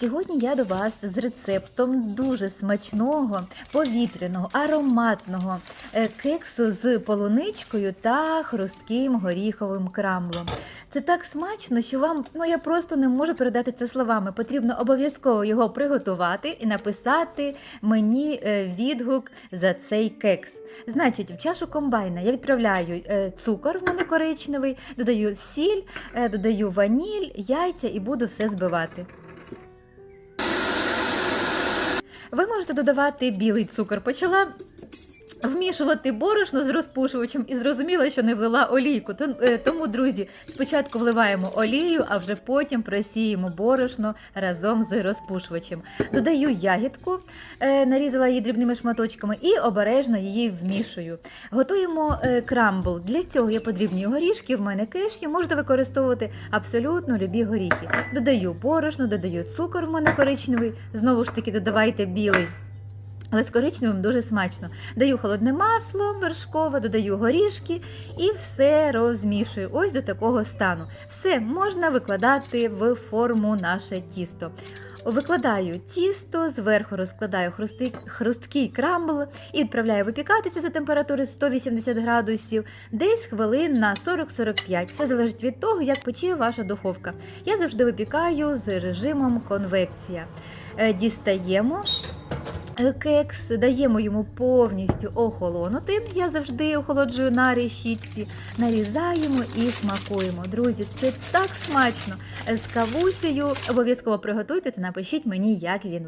Сьогодні я до вас з рецептом дуже смачного, повітряного, ароматного е, кексу з полуничкою та хрустким горіховим крамблом. Це так смачно, що вам ну я просто не можу передати це словами. Потрібно обов'язково його приготувати і написати мені е, відгук за цей кекс. Значить, в чашу комбайна я відправляю е, цукор, в мене коричневий, додаю сіль, додаю ваніль, яйця і буду все збивати. Ви можете додавати білий цукор. Почала вмішувати борошно з розпушувачем і зрозуміла, що не влила олійку. Е, Тому, друзі, спочатку вливаємо олію, а вже потім просіємо борошно разом з розпушувачем. Додаю ягідку, е, нарізала її дрібними шматочками і обережно її вмішую. Готуємо е, крамбл. Для цього я подрібнюю горішки, в мене кешю, можете використовувати абсолютно любі горіхи. Додаю борошно, додаю цукор, в мене коричневий. Знову ж таки, додавайте білий. Але з коричневим дуже смачно. Даю холодне масло вершкове, додаю горішки і все розмішую. Ось до такого стану. Все можна викладати в форму наше тісто. Викладаю тісто, зверху розкладаю хрусти- хрусткий крамбл і відправляю випікатися за температури 180 градусів, десь хвилин на 40-45. Все залежить від того, як пече ваша духовка. Я завжди випікаю з режимом конвекція. Е, Дістаємо кекс, даємо йому повністю охолонути. Я завжди охолоджую на решітці, нарізаємо і смакуємо. Друзі, це так смачно. З кавусею обов'язково приготуйте та напишіть мені, як він